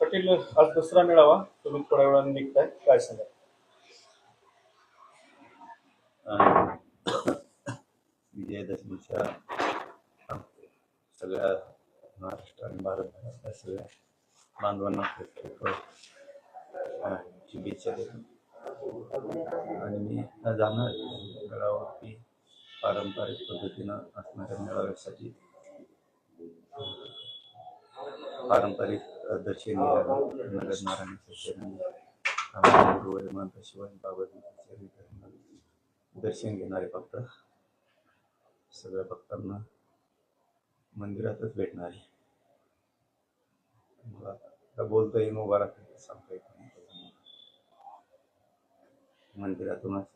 पाटील आज दुसरा मेळावा. तुम्ही थोड्या वेळाने निघताय. काय सांगा विजयादशमीच्या सगळ्या महाराष्ट्र आणि भारतभरातल्या सगळ्या बांधवांना शुभेच्छा देतो. आणि मी जाणार की पारंपरिक पद्धतीनं असणाऱ्या मेळाव्यासाठी पारंपरिक दर्शन घ्यायला नगर नारायण दर्शन घेणारे फक्त सगळ्या भक्तांना मंदिरातच भेटणार. आहे मला बोलता येईल उभा राहते सांगता येत नाही मंदिरातूनच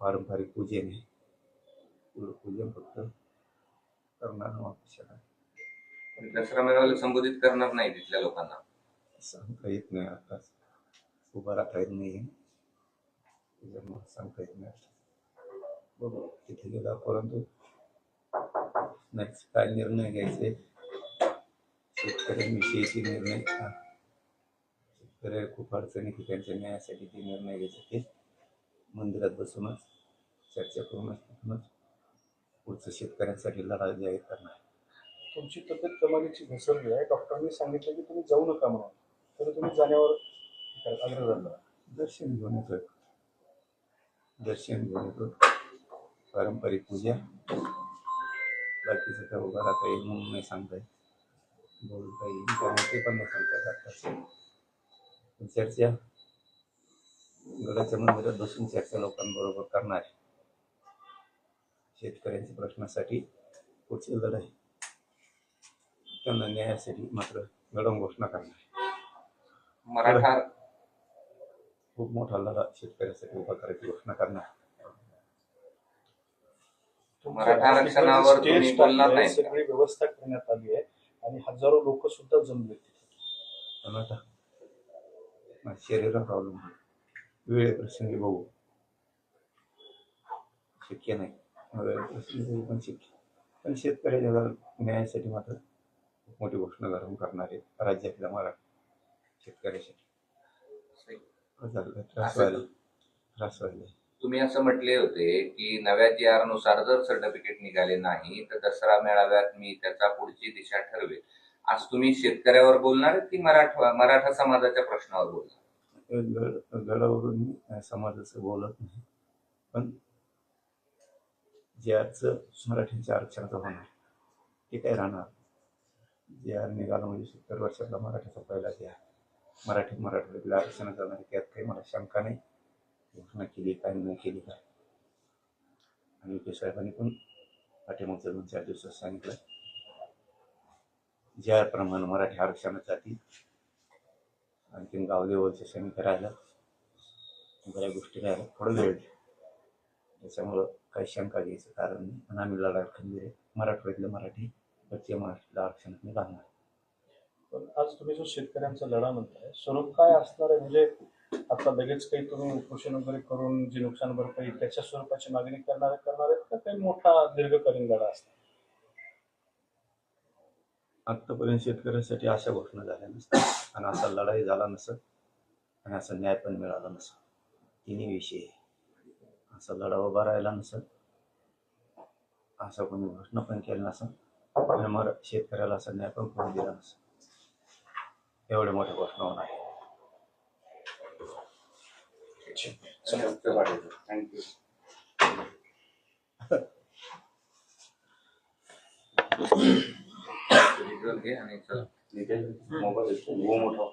पारंपरिक पूजन आहे पूजन फक्त करणार वापस येणार दसरा मेळाव्याला संबोधित करणार नाही तिथल्या लोकांना. सांगता येत नाही आता. उभा राहता येत नाही त्याच्यामुळे सांगता येत नाही बघू तिथे गेला परंतु नेक्स्ट काय निर्णय घ्यायचे? शेतकऱ्यांविषयीचे निर्णय हा. शेतकरी खूप अडचणी की त्यांच्या न्यायासाठी ते निर्णय घ्यायचे ते मंदिरात बसूनच चर्चा करूनच तिथूनच पुढचं शेतकऱ्यांसाठी लढा जाहीर करणार. तुमची तब्येत कमालीची घसरली आहे. डॉक्टरांनी सांगितलं की तुम्ही जाऊ नका म्हणून. तरी तुम्ही जाण्यावर आग्रह झाला दर्शन घेऊन येतोय दर्शन घेऊन येतो. पारंपरिक पूजा. बाकीचं काय उभा राहता येईल म्हणून नाही सांगता येईल बोलता येईल. त्यामुळे ते पण नाही सांगता येत चर्चा. गडाच्या मंदिरात बसून चर्चा लोकांबरोबर करणार. आहे. शेतकऱ्यांच्या प्रश्नासाठी पुढची लढाई. त्यांना न्यायासाठी मात्र लढवून घोषणा करणार मराठा खूप मोठा लढा शेतकऱ्यासाठी उभा करायची घोषणा करणार मराठा आरक्षणावर स्टेज तुम्ही बोलणार टाकलंय, नाही. का? सगळी व्यवस्था करण्यात आली आहे आणि हजारो लोक सुद्धा जमले. पण आता माझ्या शरीरावर अवलंबून वेळे प्रसंगी बघू. शक्य नाही. वेळ प्रसंगी बघू पण शक्य. पण शेतकऱ्याच्या न्यायासाठी मात्र मोठी घोषणा घालून करणार आहे राज्यातल्या मराठी शेतकऱ्यासाठी त्रास व्हायला तुम्ही असं म्हटले होते की नव्या जी आरनुसार जर सर्टिफिकेट निघाले नाही तर दसरा मेळाव्यात मी त्याचा पुढची दिशा ठरवेल. आज तुम्ही शेतकऱ्यावर बोलणार आहेत की मराठा मराठा समाजाच्या प्रश्नावर बोलणार गड गडावरून मी समाजाचं बोलत नाही. पण जे आजचं मराठीच्या आरक्षणाचं होणार ते काय राहणार? जे आर निघालं म्हणजे सत्तर वर्षातला मराठीचा पहिला जे आहे. मराठी मराठीतल्या आरक्षण जाणार त्यात काही मला शंका नाही. घोषणा केली काय नाही केली काय आणि विखे साहेबांनी पण पाठीमागच्या दोन चार दिवसात सांगितलं. ज्याप्रमाणे मराठी मराठी जातील आणखीन गाव लेवलच्या समित्या बऱ्या गोष्टी राहिल्या थोडं वेळ त्याच्यामुळं काही शंका घ्यायचं कारण नाही. आणि आम्ही लढा खंबीर आहे. मराठी पश्चिम महाराष्ट्रातल्या आरक्षणात मी लागणार पण आज तुम्ही जो शेतकऱ्यांचा लढा म्हणताय स्वरूप काय असणार आहे? म्हणजे आता लगेच काही तुम्ही उपोषण वगैरे करून जी नुकसान भरपाई त्याच्या स्वरूपाची मागणी करणार करणार आहेत का काही मोठा दीर्घकालीन लढा असणार आत्तापर्यंत शेतकऱ्यासाठी अशा घोषणा झाल्या नसतात. आणि असा लढाई झाला नसत आणि असा न्याय पण मिळाला नसत. तिन्ही विषय. असा लढा उभा राहिला नसत. असा कोणी घोषणा पण केली नसत. आणि मग शेतकऱ्याला असा न्याय पण करून दिला नसत एवढ्या मोठ्या घोषणा होणार आहे थँक्यू घे आणि चला मोबाईल मोठा